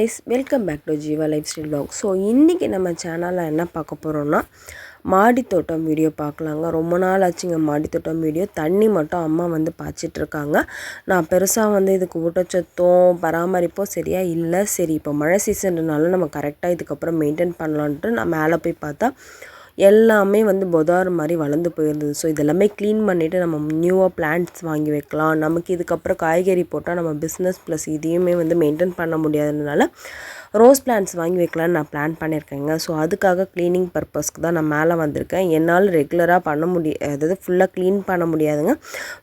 Guys welcome back to Jeeva lifestyle blog so இன்றைக்கி நம்ம சேனலில் என்ன பார்க்க போகிறோன்னா மாடித்தோட்டம் வீடியோ பார்க்கலாங்க. ரொம்ப நாள் ஆச்சுங்க மாடித்தோட்டம் வீடியோ தண்ணி மட்டும் அம்மா வந்து பாய்ச்சிட்ருக்காங்க நான் பெருசாக வந்து இதுக்கு ஊட்டச்சத்தும் பராமரிப்போ சரியாக இல்லை. சரி இப்போ மழை சீசன்றனால நம்ம கரெக்டாக இதுக்கப்புறம் மெயின்டைன் பண்ணலான்ட்டு நான் மேலே போய் பார்த்தா எல்லாமே வந்து பொதார் மாதிரி வளர்ந்து போயிருந்தது. ஸோ இதெல்லாமே க்ளீன் பண்ணிவிட்டு நம்ம நியூவாக பிளான்ட்ஸ் வாங்கி வைக்கலாம். நமக்கு இதுக்கப்புறம் காய்கறி போட்டால் நம்ம பிஸ்னஸ் ப்ளஸ் இதையுமே வந்து மெயின்டைன் பண்ண முடியாததுனால ரோஸ் பிளான்ட்ஸ் வாங்கி வைக்கலான்னு நான் பிளான் பண்ணியிருக்கேங்க. ஸோ அதுக்காக க்ளீனிங் பர்பஸ்க்கு தான் நான் மேலே வந்திருக்கேன். என்னால் ரெகுலராக பண்ண முடிய அதாவது ஃபுல்லாக க்ளீன் பண்ண முடியாதுங்க.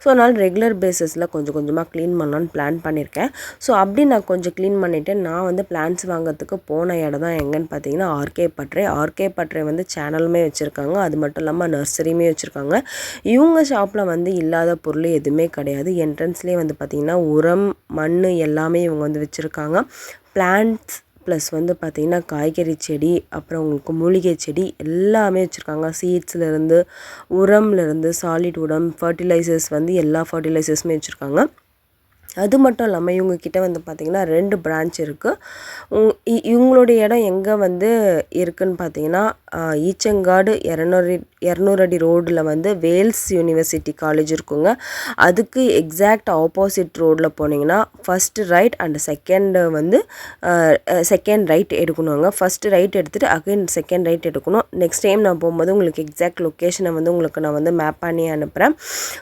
ஸோ அதனால் ரெகுலர் பேஸஸில் கொஞ்சம் கொஞ்சமாக க்ளீன் பண்ணலான்னு பிளான் பண்ணியிருக்கேன். ஸோ அப்படி நான் கொஞ்சம் க்ளீன் பண்ணிவிட்டு நான் வந்து பிளான்ட்ஸ் வாங்குறதுக்கு போன இடம் தான் எங்கன்னு பார்த்தீங்கன்னா ஆர்கே பட்ரே ஆர்கே பட்ரே வந்து சேனலுமே வச்சுருக்காங்க. அது மட்டும் இல்லாமல் நர்சரியுமே வச்சுருக்காங்க. இவங்க ஷாப்பில் வந்து இல்லாத பொருள் எதுவுமே கிடையாது. என்ட்ரன்ஸ்லேயே வந்து பார்த்திங்கன்னா உரம் மண் எல்லாமே இவங்க வந்து வச்சுருக்காங்க. பிளான்ட்ஸ் ப்ளஸ் வந்து பார்த்திங்கன்னா காய்கறி செடி அப்புறம் உங்களுக்கு மூலிகை செடி எல்லாமே வச்சுருக்காங்க. சீட்ஸ்லேருந்து உரம்லேருந்து சாலிட் உரம் ஃபர்டிலைசர்ஸ் வந்து எல்லா ஃபர்டிலைசர்ஸுமே வச்சுருக்காங்க. அது மட்டும் இல்லாமல் இவங்கக்கிட்ட வந்து பார்த்திங்கன்னா ரெண்டு பிரான்ச் இருக்குது இவங்களுடைய இடம் எங்கே வந்து இருக்குதுன்னு பார்த்தீங்கன்னா ஈச்சங்காடு இரநூறு இரநூறு அடி ரோடில் வந்து வேல்ஸ் யூனிவர்சிட்டி காலேஜ் இருக்குங்க. அதுக்கு எக்ஸாக்ட் ஆப்போசிட் ரோடில் போனீங்கன்னா ஃபஸ்ட்டு ரைட் அண்ட் செகண்டு வந்து செகண்ட் ரைட் எடுக்கணுங்க. ஃபஸ்ட்டு ரைட் எடுத்துகிட்டு அகைன் செகண்ட் ரைட் எடுக்கணும். நெக்ஸ்ட் டைம் நான் போகும்போது உங்களுக்கு எக்ஸாக்ட் லொக்கேஷனை வந்து உங்களுக்கு நான் வந்து மேப் பண்ணி அனுப்புகிறேன்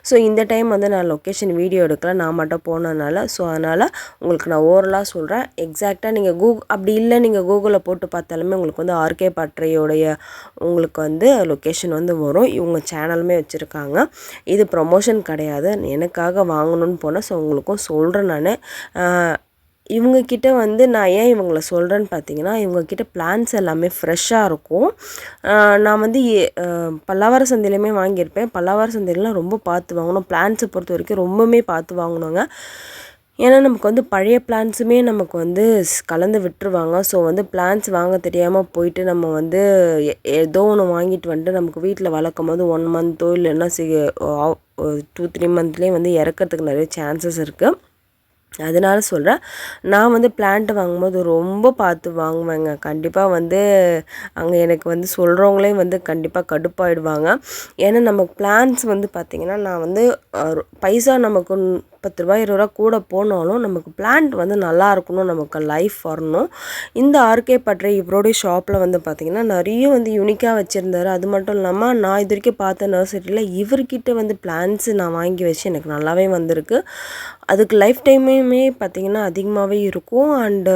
ஸோ இந்த டைம் வந்து நான் லொக்கேஷன் வீடியோ எடுக்கல நான் மட்டும் அதனால் ஸோ அதனால் உங்களுக்கு நான் ஓரலாக சொல்கிறேன் எக்ஸாக்டாக நீங்கள் கூ அப்படி இல்லை நீங்கள் கூகுளில் போட்டு பார்த்தாலுமே உங்களுக்கு வந்து ஆர்கே பட்ரையோடைய உங்களுக்கு வந்து லொக்கேஷன் வந்து வரும். இவங்க சேனலுமே வச்சுருக்காங்க. இது ப்ரொமோஷன் கிடையாது. எனக்காக வாங்கணும்னு போனேன். ஸோ உங்களுக்கும் சொல்கிறேன் நான். இவங்கக்கிட்ட வந்து நான் ஏன் இவங்கள சொல்கிறேன்னு பார்த்தீங்கன்னா இவங்கக்கிட்ட பிளான்ஸ் எல்லாமே ஃப்ரெஷ்ஷாக இருக்கும். நான் வந்து பல்லாவர சந்தையிலையுமே வாங்கியிருப்பேன். பல்லாவர சந்தையிலலாம் ரொம்ப பார்த்து வாங்கணும். பிளான்ஸை பொறுத்த வரைக்கும் ரொம்பவுமே பார்த்து வாங்கணுங்க. ஏன்னா நமக்கு வந்து பழைய பிளான்ஸுமே நமக்கு வந்து கலந்து விட்டுருவாங்க. ஸோ வந்து பிளான்ஸ் வாங்க தெரியாமல் போயிட்டு நம்ம வந்து ஏதோ ஒன்று வாங்கிட்டு வந்துட்டு நமக்கு வீட்டில் வளர்க்கும் போது ஒன் மந்த்தோ இல்லைன்னா சி டூ த்ரீ மந்த்லேயே வந்து இறக்கிறதுக்கு நிறைய சான்சஸ் இருக்குது அதனால சொல்கிறேன் நான் வந்து பிளான்ட்டு வாங்கும்போது ரொம்ப பார்த்து வாங்குவேங்க. கண்டிப்பாக வந்து அங்கே எனக்கு வந்து சொல்கிறவங்களே வந்து கண்டிப்பாக கடுப்பாயிடுவாங்க. ஏன்னா நமக்கு பிளான்ஸ் வந்து பார்த்திங்கன்னா நான் வந்து பைசா நமக்கு பத்து ரூபாய் இருபது ரூபா கூட போனாலும் நமக்கு பிளான்ட் வந்து நல்லா இருக்கணும் நமக்கு லைஃப் வரணும். இந்த ஆர்கே பட்ரை இவரோடைய ஷாப்பில் வந்து பார்த்திங்கன்னா நிறைய வந்து யூனிக்காக வச்சுருந்தாரு. அது மட்டும் இல்லாமல் நான் இது வரைக்கும் பார்த்த நர்சரியில் இவர்கிட்ட வந்து பிளான்ஸு நான் வாங்கி வச்சு எனக்கு நல்லாவே வந்திருக்கு. அதுக்கு லைஃப் டைமுமே பார்த்திங்கன்னா அதிகமாகவே இருக்கும். அண்டு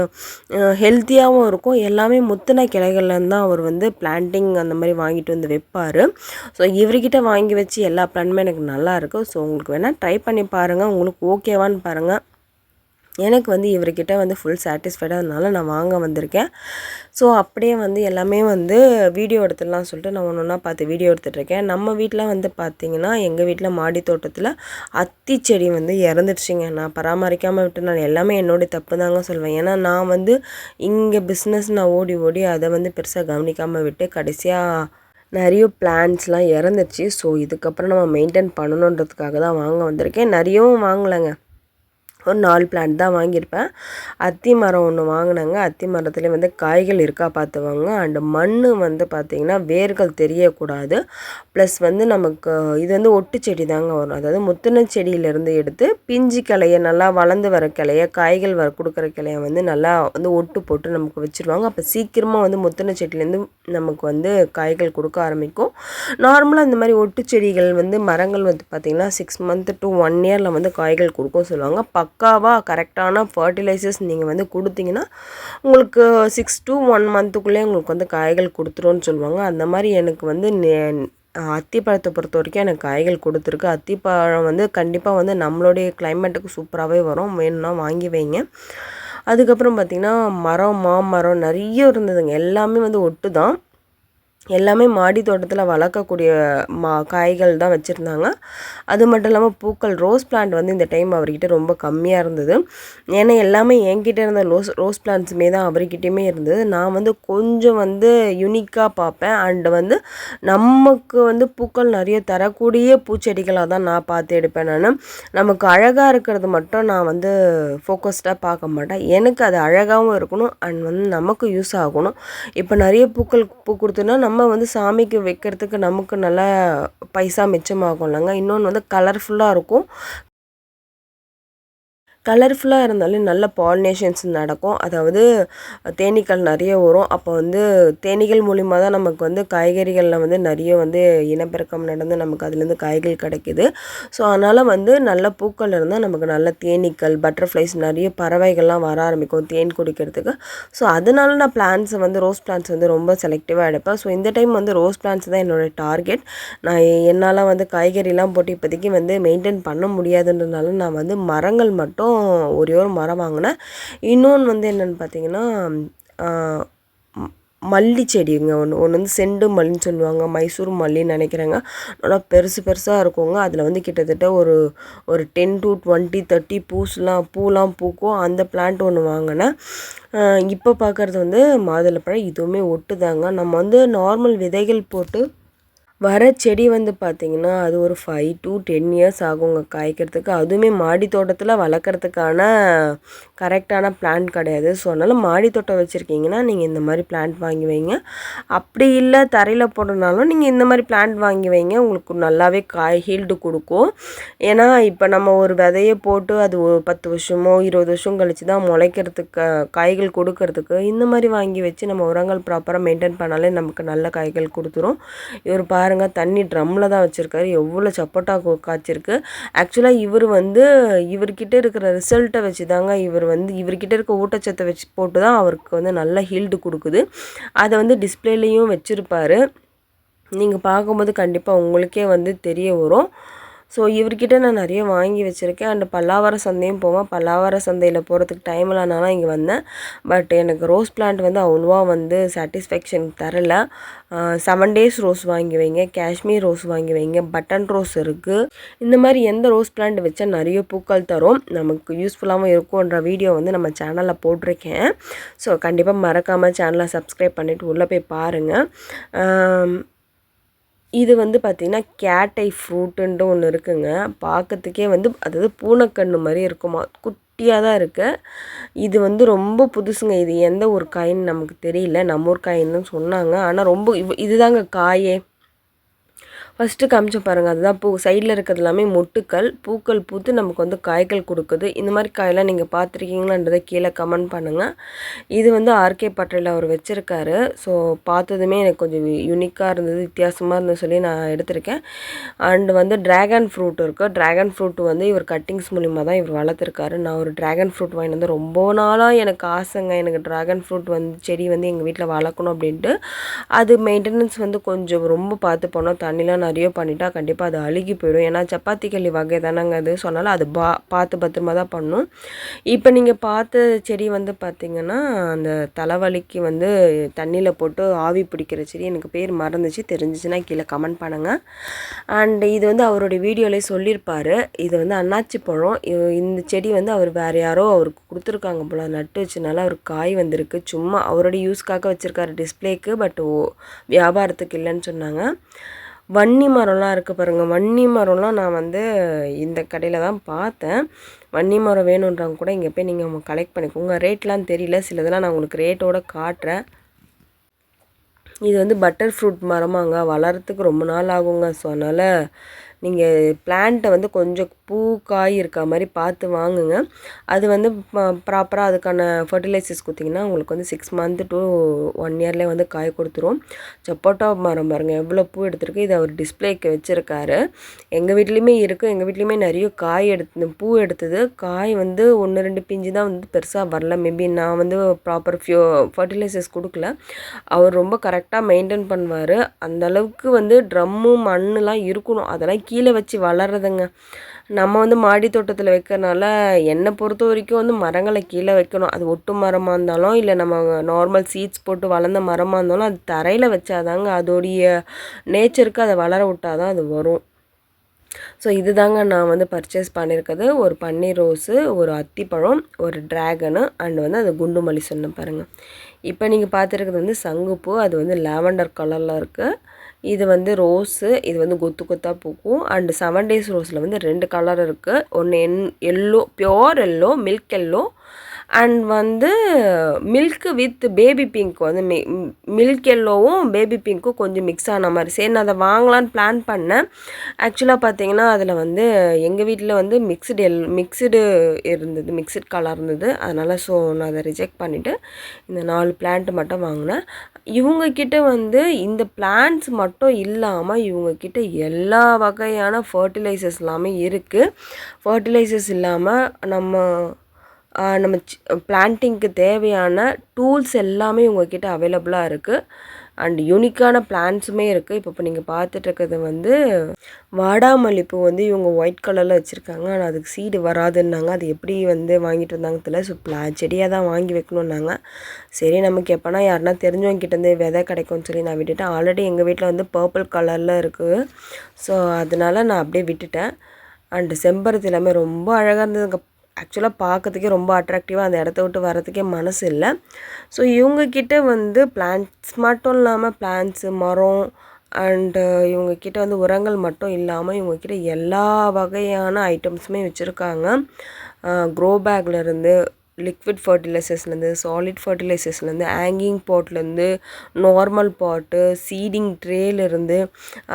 ஹெல்த்தியாகவும் இருக்கும். எல்லாமே முத்தின கிளைகள்லேருந்து தான் அவர் வந்து பிளான்டிங் அந்த மாதிரி வாங்கிட்டு வந்து வைப்பார். ஸோ இவர்கிட்ட வாங்கி வச்சு எல்லா பிளான்மே எனக்கு நல்லா இருக்குது ஸோ உங்களுக்கு வேணால் ட்ரை பண்ணி பாருங்கள் உங்களுக்கு ஓகேவான்னு பாருங்கள் எனக்கு வந்து இவர்கிட்ட வந்து ஃபுல் சாட்டிஸ்ஃபைடாக நான் வாங்க வந்திருக்கேன். ஸோ அப்படியே வந்து எல்லாமே வந்து வீடியோ எடுத்துடலாம் சொல்லிட்டு நான் ஒன்று ஒன்றா பார்த்து வீடியோ எடுத்துகிட்ருக்கேன் நம்ம வீட்டில் வந்து பார்த்திங்கன்னா எங்கள் வீட்டில் மாடி தோட்டத்தில் அத்தி செடி வந்து இறந்துடுச்சிங்க. நான் பராமரிக்காமல் விட்டு நான் எல்லாமே என்னுடைய தப்பு தாங்க சொல்வேன். ஏன்னா நான் வந்து இங்கே பிஸ்னஸ் நான் ஓடி ஓடி அதை வந்து பெருசாக கவனிக்காமல் விட்டு கடைசியாக நிறைய பிளான்ஸ்லாம் இறந்துச்சு. ஸோ இதுக்கப்புறம் நம்ம மெயின்டைன் பண்ணணுன்றதுக்காக தான் வாங்க வந்திருக்கேன். நிறையவும் வாங்கலைங்க. ஒரு நாலு பிளான்ட் தான் வாங்கியிருப்பேன். அத்தி மரம் ஒன்று வாங்கினாங்க. அத்தி மரத்துலேயும் வந்து காய்கள் இருக்கா பார்த்துவாங்க. அண்டு மண் வந்து பார்த்திங்கன்னா வேர்கள் தெரியக்கூடாது. ப்ளஸ் வந்து நமக்கு இது வந்து ஒட்டு செடி தாங்க வரும். அதாவது முத்தின செடியிலேருந்து எடுத்து பிஞ்சு கிளைய நல்லா வளர்ந்து வர கிளைய காய்கள் வர கொடுக்குற கிளைய வந்து நல்லா வந்து ஒட்டு போட்டு நமக்கு வச்சுருவாங்க. அப்போ சீக்கிரமாக வந்து முத்தின செடியிலேருந்து நமக்கு வந்து காய்கள் கொடுக்க ஆரம்பிக்கும். நார்மலாக இந்த மாதிரி ஒட்டு செடிகள் வந்து மரங்கள் வந்து பார்த்திங்கன்னா சிக்ஸ் மந்த் டு ஒன் இயரில் வந்து காய்கள் கொடுக்கும் சொல்லுவாங்க. பக்காவாக கரெக்டான ஃபர்டிலைசர்ஸ் நீங்கள் வந்து கொடுத்தீங்கன்னா உங்களுக்கு சிக்ஸ் டு ஒன் மந்த்துக்குள்ளே உங்களுக்கு வந்து காய்கள் கொடுத்துருன்னு சொல்லுவாங்க. அந்த மாதிரி எனக்கு வந்து அத்திப்பழத்தை பொறுத்த வரைக்கும் எனக்கு காய்கள் கொடுத்துருக்கு. அத்திப்பழம் வந்து கண்டிப்பாக வந்து நம்மளுடைய கிளைமேட்டுக்கு சூப்பராகவே வரும். வேணும்னா வாங்கி வைங்க. அதுக்கப்புறம் பார்த்திங்கன்னா மரம் மாமரம் நிறைய இருந்ததுங்க. எல்லாமே வந்து ஒட்டு தான் எல்லாமே மாடி தோட்டத்தில் வளர்க்கக்கூடிய மா காய்கள் தான் வச்சுருந்தாங்க. அது மட்டும் இல்லாமல் பூக்கள் ரோஸ் பிளான்ட் வந்து இந்த டைம் அவர்கிட்ட ரொம்ப கம்மியாக இருந்தது. ஏன்னா எல்லாமே என்கிட்ட இருந்த ரோஸ் ரோஸ் பிளான்ட்ஸுமே தான் அவர்கிட்டயுமே இருந்தது. நான் வந்து கொஞ்சம் வந்து யுனிக்காக பார்ப்பேன். அண்டு வந்து நமக்கு வந்து பூக்கள் நிறைய தரக்கூடிய பூச்செடிகளாக தான் நான் பார்த்து எடுப்பேன் நான். நமக்கு அழகாக இருக்கிறது மட்டும் நான் வந்து ஃபோக்கஸ்டாக பார்க்க மாட்டேன். எனக்கு அது அழகாகவும் இருக்கணும். அண்ட் வந்து நமக்கு யூஸ் ஆகணும். இப்போ நிறைய பூக்கள் பூ கொடுத்தோன்னா நம்ம வந்து சாமிக்கு வைக்கிறதுக்கு நமக்கு நல்லா பைசா மிச்சமாகும் இல்லைங்க இன்னொன்று வந்து கலர்ஃபுல்லாக இருக்கும். கலர்ஃபுல்லாக இருந்தாலும் நல்ல பாலினேஷன்ஸ் நடக்கும். அதாவது தேனீக்கள் நிறைய வரும். அப்போ வந்து தேனீக்கள் மூலிமா தான் நமக்கு வந்து காய்கறிகளில் வந்து நிறைய வந்து இனப்பெருக்கம் நடந்து நமக்கு அதுலேருந்து காய்கள் கிடைக்கிது. ஸோ அதனால் வந்து நல்ல பூக்கள் இருந்தால் நமக்கு நல்ல தேனீக்கள் பட்டர்ஃப்ளைஸ் நிறைய பறவைகள்லாம் வர ஆரம்பிக்கும் தேன் குடிக்கிறதுக்கு. ஸோ அதனால நான் பிளான்ஸை வந்து ரோஸ் பிளான்ஸ் வந்து ரொம்ப செலக்டிவாக எடுப்பேன். ஸோ இந்த டைம் வந்து ரோஸ் பிளான்ஸ் தான் என்னோடய டார்கெட் நான் என்னால் வந்து காய்கறிலாம் போட்டு இப்போதைக்கு வந்து மெயின்டைன் பண்ண முடியாதுன்றதுனால நான் வந்து மரங்கள் மட்டும் ஒரே ஒரு மரம் வாங்கினேன். இன்னொன்று வந்து என்னென்னு பார்த்தீங்கன்னா மல்லி செடிங்க. ஒன்று ஒன்று வந்து செண்டு மல்லின்னு சொல்லுவாங்க. மைசூர் மல்லின்னு நினைக்கிறேங்க. நல்லா பெருசு பெருசாக இருக்குங்க. அதில் வந்து கிட்டத்தட்ட ஒரு ஒரு டென் டு டுவெண்ட்டி தேர்ட்டி பூஸ்லாம் பூலாம் பூக்கும். அந்த பிளான்ட் ஒன்று வாங்கினேன். இப்போ பார்க்குறது வந்து மாதுளப்பழம் இதுவுமே ஒட்டுதாங்க. நம்ம வந்து நார்மல் விதைகள் போட்டு வர செடி வந்து பார்த்திங்கன்னா அது ஒரு ஃபைவ் டு டென் இயர்ஸ் ஆகுங்க காய்க்கிறதுக்கு. அதுவுமே மாடி தோட்டத்தில் வளர்க்குறதுக்கான கரெக்டான பிளான்ட் கிடையாது. ஸோ அதனால் மாடி தோட்டம் வச்சுருக்கீங்கன்னா நீங்கள் இந்த மாதிரி பிளான்ட் வாங்கி வைங்க. அப்படி இல்லை தரையில் போடுறனாலும் நீங்கள் இந்த மாதிரி பிளான்ட் வாங்கி வைங்க. உங்களுக்கு நல்லாவே காய் ஹீல்டு கொடுக்கும். ஏன்னா இப்போ நம்ம ஒரு விதையை போட்டு அது ஒரு பத்து வருஷமோ இருபது வருஷம் கழித்து தான் முளைக்கிறதுக்கு காய்கள் கொடுக்கறதுக்கு இந்த மாதிரி வாங்கி வச்சு நம்ம உரங்கள் ப்ராப்பராக மெயின்டைன் பண்ணாலே நமக்கு நல்ல காய்கள் கொடுத்துரும். இவர் பா பாருங்கள் தண்ணி ட்ரம்மில் தான் வச்சுருக்காரு. எவ்வளோ சப்போட்டா காய்ச்சிருக்கு. ஆக்சுவலாக இவர் வந்து இவர்கிட்ட இருக்கிற ரிசல்ட்டை வச்சு தாங்க இவர் வந்து இவர்கிட்ட இருக்க ஊட்டச்சத்தை வச்சு போட்டு தான் அவருக்கு வந்து நல்ல ஹீல்டு கொடுக்குது. அதை வந்து டிஸ்பிளேலையும் வச்சுருப்பாரு. நீங்கள் பார்க்கும்போது கண்டிப்பாக உங்களுக்கே வந்து தெரிய வரும். ஸோ இவர்கிட்ட நான் நிறைய வாங்கி வச்சுருக்கேன். அண்டு பல்லாவர சந்தையும் போவேன். பல்லாவர சந்தையில் போகிறதுக்கு டைம் இல்லைனாலும் இங்கே வந்தேன். பட் எனக்கு ரோஸ் பிளான்ட் வந்து அவ்வளோவா வந்து சாட்டிஸ்ஃபேக்ஷன் தரல. செவன் டேஸ் ரோஸ் வாங்கி வைங்க. காஷ்மீர் ரோஸ் வாங்கி வைங்க. பட்டன் ரோஸ் இருக்குது இந்த மாதிரி எந்த ரோஸ் பிளான்ட் வச்சா நிறைய பூக்கள் தரும். நமக்கு யூஸ்ஃபுல்லாகவும் இருக்கும்ன்ற வீடியோ வந்து நம்ம சேனலில் போட்டிருக்கேன். ஸோ கண்டிப்பாக மறக்காமல் சேனலை சப்ஸ்கிரைப் பண்ணிவிட்டு உள்ளே போய் பாருங்கள் இது வந்து பார்த்திங்கன்னா கேட்டை ஃப்ரூட்டுன்ட்டு ஒன்று இருக்குங்க. பார்க்கறதுக்கே வந்து அதாவது பூனைக்கண்ணு மாதிரி இருக்குமா. குட்டியாக தான் இருக்குது இது வந்து ரொம்ப புதுசுங்க. இது எந்த ஒரு காயின்னு நமக்கு தெரியல. நம்ம ஊர் காயின்னு சொன்னாங்க. ஆனால் ரொம்ப இதுதாங்க காயே. ஃபஸ்ட்டு காமிச்ச பாருங்கள் அதுதான் பூ. சைடில் இருக்கிறது எல்லாமே மொட்டுக்கள். பூக்கள் பூத்து நமக்கு வந்து காய்கள் கொடுக்குது. இந்த மாதிரி காயெல்லாம் நீங்கள் பார்த்துருக்கீங்களான்றதை கீழே கமெண்ட் பண்ணுங்கள் இது வந்து ஆர்கே பட்டறையில் அவர் வச்சுருக்காரு. ஸோ பார்த்ததுமே எனக்கு கொஞ்சம் யூனிக்காக இருந்தது வித்தியாசமாக இருந்தது சொல்லி நான் எடுத்திருக்கேன். அண்டு வந்து ட்ராகன் ஃப்ரூட் இருக்குது ட்ராகன் ஃப்ரூட் வந்து இவர் கட்டிங்ஸ் மூலிமா தான் இவர் வளர்த்துருக்காரு. நான் ஒரு ட்ராகன் ஃப்ரூட் வாங்கினது வந்து ரொம்ப நாளாக எனக்கு ஆசைங்க. எனக்கு ட்ராகன் ஃப்ரூட் வந்து செடி வந்து எங்கள் வீட்டில் வளர்க்கணும் அப்படின்ட்டு. அது மெயின்டெனன்ஸ் வந்து கொஞ்சம் ரொம்ப பார்த்து போனோம். தண்ணிலாம் மாதிரியோ பண்ணிட்டா கண்டிப்பாக அது அழுகி போயிடும். ஏன்னா சப்பாத்தி களி வகை தானேங்க அது. சொன்னாலும் அது பா பார்த்து பத்திரமா தான் பண்ணும். இப்போ நீங்கள் பார்த்த செடி வந்து பார்த்திங்கன்னா அந்த தலைவலிக்கு வந்து தண்ணியில் போட்டு ஆவி பிடிக்கிற செடி எனக்கு பேர் மறந்துச்சு. தெரிஞ்சிச்சுன்னா கீழே கமெண்ட் பண்ணுங்கள் அண்ட் இது வந்து அவருடைய வீடியோலேயே சொல்லியிருப்பார். இது வந்து அண்ணாச்சி பழம். இந்த செடி வந்து அவர் வேறு யாரோ அவருக்கு கொடுத்துருக்காங்க போல். நட்டு வச்சனால அவருக்கு காய் வந்திருக்கு. சும்மா அவருடைய யூஸ்க்காக வச்சுருக்காரு டிஸ்பிளேக்கு பட் வியாபாரத்துக்கு இல்லைன்னு சொன்னாங்க. வன்னி மரம்லாம் இருக்குது பாருங்கள் வன்னி மரம்லாம் நான் வந்து இந்த கடையில் தான் பார்த்தேன். வன்னி மரம் வேணுன்றவங்க கூட இங்கே போய் நீங்கள் கலெக்ட் பண்ணிக்கோங்க ரேட்லாம் தெரியல. சிலதெல்லாம் நான் உங்களுக்கு ரேட்டோடு காட்டுறேன். இது வந்து பட்டர் ஃப்ரூட் மரமாங்க. வளரத்துக்கு ரொம்ப நாள் ஆகுங்க. ஸோ அதனால் நீங்கள் பிளான்ட்டை வந்து கொஞ்சம் பூ காய் இருக்க மாதிரி பார்த்து வாங்குங்க. அது வந்து ப்ராப்பராக அதுக்கான ஃபர்டிலைசர்ஸ் கொடுத்திங்கன்னா உங்களுக்கு வந்து சிக்ஸ் மந்த்து டு ஒன் இயர்லேயே வந்து காய் கொடுத்துரும். சப்போட்டா மரம் பாருங்கள் எவ்வளோ பூ எடுத்திருக்கு. இதை அவர் டிஸ்பிளேக்கு வச்சுருக்காரு. எங்கள் வீட்லேயுமே இருக்குது எங்கள் வீட்லேயுமே நிறைய காய் எடுத்து பூ எடுத்தது. காய் வந்து ஒன்று ரெண்டு பிஞ்சு தான் வந்து பெருசாக வரல. மேபி நான் வந்து ப்ராப்பர் ஃபியூ ஃபர்டிலைசர்ஸ் கொடுக்கல. அவர் ரொம்ப கரெக்டாக மெயின்டைன் பண்ணுவார். அந்தளவுக்கு வந்து ட்ரம்மு மண்ணுலாம் இருக்கணும். அதெல்லாம் கீழே வச்சு வளர்றதுங்க. நம்ம வந்து மாடி தோட்டத்தில் வைக்கிறனால என்னை பொறுத்த வரைக்கும் வந்து மரங்களை கீழே வைக்கணும். அது ஒட்டு மரமாக இருந்தாலும் இல்லை நம்ம நார்மல் சீட்ஸ் போட்டு வளர்ந்த மரமாக இருந்தாலும் அது தரையில் வச்சாதாங்க அதோடைய நேச்சருக்கு அதை வளர விட்டாதான் அது வரும். ஸோ இது தாங்க நான் வந்து பர்ச்சேஸ் பண்ணியிருக்கிறது. ஒரு பன்னீர் ரோஸு ஒரு அத்திப்பழம் ஒரு ட்ராகனு அண்ட் வந்து அது குண்டு மல்லி சொன்ன பாருங்கள் இப்போ நீங்கள் பார்த்துருக்கிறது வந்து சங்குப்பூ அது வந்து லாவெண்டர் கலரில் இருக்குது இது வந்து ரோஸு இது வந்து கொத்து கொத்தாக பூக்கும். அண்டு செவன் டேஸ் ரோஸில் வந்து ரெண்டு கலர் இருக்குது ஒன்று என் yellow pure yellow milk yellow and வந்து மில்க்கு வித் பேபி பிங்க் வந்து மி மில்க் எல்லோவும் பேபி பிங்க்கும் கொஞ்சம் மிக்ஸ் ஆன மாதிரி. சரி நான் அதை வாங்கலான்னு பிளான் பண்ணேன். ஆக்சுவலாக பார்த்தீங்கன்னா அதில் வந்து எங்கள் வீட்டில் வந்து மிக்ஸ்டு எல் மிக்சடு இருந்தது மிக்சட் கலர் இருந்தது. அதனால் ஸோ நான் அதை ரிஜெக்ட் பண்ணிவிட்டு இந்த நாலு பிளான்ட் மட்டும் வாங்கினேன். இவங்கக்கிட்ட வந்து இந்த பிளான்ட்ஸ் மட்டும் இல்லாமல் இவங்கக்கிட்ட எல்லா வகையான ஃபர்டிலைசர்ஸ் எல்லாமே இருக்குது ஃபர்டிலைசர்ஸ் இல்லாமல் நம்ம நம்ம பிளான்ட்டிங்க்கு தேவையான டூல்ஸ் எல்லாமே உங்கள்கிட்ட அவைலபிளாக இருக்குது அண்ட் யூனிக்கான பிளான்ஸுமே இருக்குது இப்போ இப்போ நீங்கள் பார்த்துட்ருக்கிறது வந்து வாடாமல்லிப்பூ வந்து இவங்க ஒயிட் கலரில் வச்சுருக்காங்க. ஆனால் அதுக்கு சீடு வராதுன்னாங்க. அது எப்படி வந்து வாங்கிட்டு வந்தாங்க தெரியல. ஸோ பிளா செடியாக தான் வாங்கி வைக்கணுன்னாங்க சரி நமக்கு எப்போனா யாருனா தெரிஞ்சவங்ககிட்டேருந்து விதை கிடைக்கும்னு சொல்லி நான் விட்டுட்டேன். ஆல்ரெடி எங்கள் வீட்டில் வந்து பர்பிள் கலரில் இருக்குது ஸோ அதனால் நான் அப்படியே விட்டுட்டேன். அண்டு செம்பருத்தி எல்லாமே ரொம்ப அழகாக இருந்ததுங்க. ஆக்சுவலாக பார்க்கறதுக்கே ரொம்ப அட்ராக்டிவாக அந்த இடத்த விட்டு வர்றதுக்கே மனசு இல்லை ஸோ இவங்கக்கிட்ட வந்து பிளான்ட்ஸ் மட்டும் இல்லாமல் பிளான்ட்ஸு மரம் அண்டு இவங்கக்கிட்ட வந்து உரங்கள் மட்டும் இல்லாமல் இவங்கக்கிட்ட எல்லா வகையான ஐட்டம்ஸுமே வச்சுருக்காங்க. க்ரோ பேக்லேருந்து லிக்விட் ஃபர்டிலைசர்ஸ்லேருந்து சாலிட் ஃபர்டிலைசர்ஸ்லேருந்து ஹேங்கிங் பாட்லேருந்து நார்மல் பாட்டு சீடிங் ட்ரேலேருந்து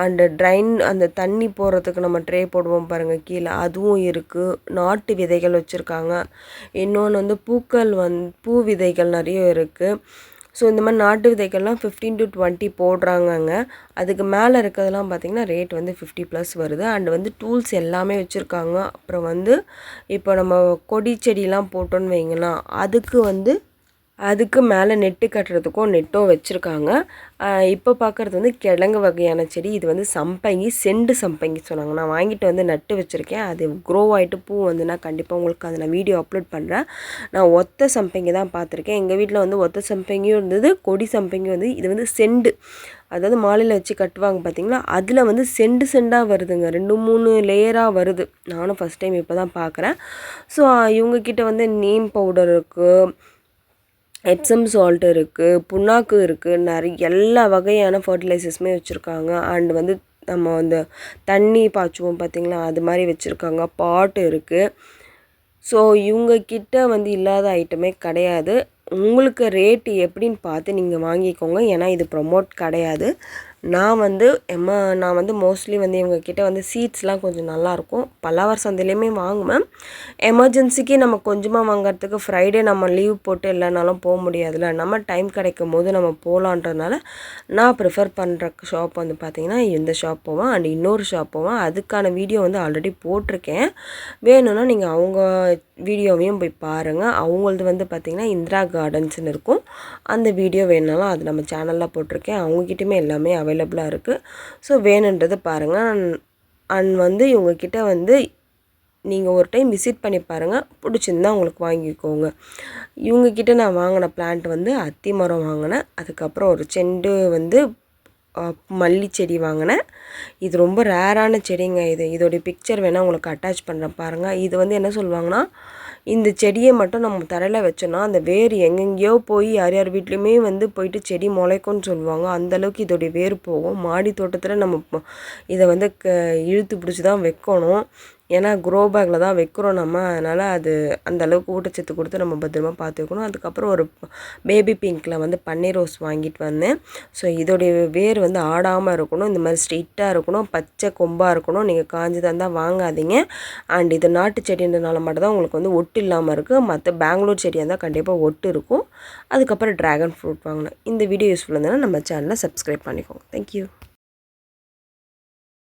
அண்டு ட்ரைன் அந்த தண்ணி போடுறதுக்கு நம்ம ட்ரே போடுவோம் பாருங்கள் கீழே. அதுவும் இருக்குது நாட்டு விதைகள் வச்சுருக்காங்க. இன்னொன்று வந்து பூக்கள் வந் பூ விதைகள் நிறைய இருக்குது ஸோ இந்த மாதிரி நாட்டு விதைகள்லாம் ஃபிஃப்டீன் டு டுவெண்ட்டி போடுறாங்கங்க. அதுக்கு மேலே இருக்கிறதெல்லாம் பார்த்திங்கன்னா ரேட் வந்து ஃபிஃப்டி ப்ளஸ் வருது. அண்ட் வந்து டூல்ஸ் எல்லாமே வச்சுருக்காங்க. அப்புறம் வந்து இப்போ நம்ம கொடி செடிலாம் போட்டோன்னு வைங்களேன் அதுக்கு வந்து அதுக்கு மேலே நெட்டு கட்டுறதுக்கும் நெட்டும் வச்சுருக்காங்க. இப்போ பார்க்குறது வந்து கிழங்கு வகையான செடி. இது வந்து சம்பங்கி செண்டு சம்பங்கி சொன்னாங்க. நான் வாங்கிட்டு வந்து நட்டு வச்சுருக்கேன். அது க்ரோ ஆகிட்டு பூ வந்து நான் கண்டிப்பாக உங்களுக்கு அதை நான் வீடியோ அப்லோட் பண்ணுறேன் நான் ஒத்த சம்பங்கி தான் பார்த்துருக்கேன். எங்கள் வீட்டில் வந்து ஒத்த சம்பங்கியும் இருந்தது கொடி சம்பங்கியும் வந்து இது வந்து செண்டு. அதாவது மாலையில் வச்சு கட்டுவாங்க பார்த்தீங்களா அதில் வந்து செண்டு செண்டாக வருதுங்க. ரெண்டு மூணு லேயராக வருது. நானும் ஃபஸ்ட் டைம் இப்போ தான் பார்க்குறேன் ஸோ இவங்கக்கிட்ட வந்து நீம் பவுடர் இருக்குது எப்சம் சால்ட் இருக்குது புண்ணாக்கு இருக்குது நிறைய எல்லா வகையான ஃபர்டிலைசர்ஸுமே வச்சுருக்காங்க. அண்ட் வந்து நம்ம அந்த தண்ணி பாய்ச்சுவோம் பார்த்திங்களா அது மாதிரி வச்சுருக்காங்க. பாட்டு இருக்குது ஸோ இவங்கக்கிட்ட வந்து இல்லாத ஐட்டமே கிடையாது. உங்களுக்கு ரேட்டு எப்படின்னு பார்த்து நீங்கள் வாங்கிக்கோங்க. ஏன்னா இது ப்ரொமோட் கிடையாது. நான் வந்து எம்ம நான் வந்து மோஸ்ட்லி வந்து இவங்கக்கிட்ட வந்து சீட்ஸ்லாம் கொஞ்சம் நல்லாயிருக்கும் பல்லாவர் சந்தையிலையுமே வாங்குவேன். எமர்ஜென்சிக்கு நம்ம கொஞ்சமாக வாங்குறதுக்கு ஃப்ரைடே நம்ம லீவ் போட்டு இல்லைனாலும் போக முடியாதுல்ல. நம்ம டைம் கிடைக்கும் போது நம்ம போகலான்றதுனால நான் ப்ரிஃபர் பண்ணுற ஷாப் வந்து பார்த்திங்கன்னா இந்த ஷாப் போவேன். அண்ட் இன்னொரு ஷாப் போவேன். அதுக்கான வீடியோ வந்து ஆல்ரெடி போட்டிருக்கேன். வேணும்னா நீங்கள் அவங்க வீடியோவையும் போய் பாருங்கள் அவங்களது வந்து பார்த்திங்கன்னா இந்திரா கார்டன்ஸ்னு இருக்கும். அந்த வீடியோ வேணாலும் அது நம்ம சேனலில் போட்டிருக்கேன். அவங்கக்கிட்டமே எல்லாமே அவைலபிளாக இருக்குது ஸோ வேணுன்றது பாருங்கள் அண்ட் வந்து இவங்கக்கிட்ட வந்து நீங்கள் ஒரு டைம் விசிட் பண்ணி பாருங்கள் பிடிச்சிருந்தா உங்களுக்கு வாங்கிக்கோங்க. இவங்கக்கிட்ட நான் வாங்கின பிளான்ட் வந்து அத்தி மரம் வாங்கினேன். அதுக்கப்புறம் ஒரு செண்டு வந்து மல்லி செடி வாங்கினேன். இது ரொம்ப ரேரான செடிங்க இது. இதோடைய பிக்சர் வேணால் உங்களுக்கு அட்டாச் பண்ணுறேன் பாருங்கள் இது வந்து என்ன சொல்லுவாங்கன்னா இந்த செடியை மட்டும் நம்ம தரையில் வச்சோன்னா அந்த வேர் எங்கெங்கேயோ போய் யார் யார் வீட்லேயுமே வந்து போயிட்டு செடி முளைக்கும்னு சொல்லுவாங்க. அந்தளவுக்கு இதோடைய வேர் போகும். மாடி தோட்டத்தில் நம்ம இதை வந்து க இழுத்து பிடிச்சி தான் வைக்கணும். ஏன்னா க்ரோ பேக்கில் தான் வைக்கிறோம் நம்ம. அதனால் அது அந்த அளவுக்கு ஊட்டச்சத்து கொடுத்து நம்ம பத்திரமா பார்த்துக்கணும். அதுக்கப்புறம் ஒரு பேபி பிங்க்கில் வந்து பன்னீர் ரோஸ் வாங்கிட்டு வந்தேன். ஸோ இதோடைய வேர் வந்து ஆடாமல் இருக்கணும். இந்த மாதிரி ஸ்ட்ரெயிட்டாக இருக்கணும். பச்சை கொம்பாக இருக்கணும். நீங்கள் காஞ்சி இருந்தால் வாங்காதீங்க. அண்ட் இது நாட்டு செடின்றனால மட்டும் தான் உங்களுக்கு வந்து ஒட்டு இல்லாமல் இருக்குது மற்ற பெங்களூர் செடியாக இருந்தால் கண்டிப்பாக ஒட்டு இருக்கும். அதுக்கப்புறம் ட்ராகன் ஃப்ரூட் வாங்கினேன். இந்த வீடியோ யூஸ்ஃபுல்லாக இருந்தாலும் நம்ம சேனலை சப்ஸ்கிரைப் பண்ணிக்கோங்க. தேங்க்யூ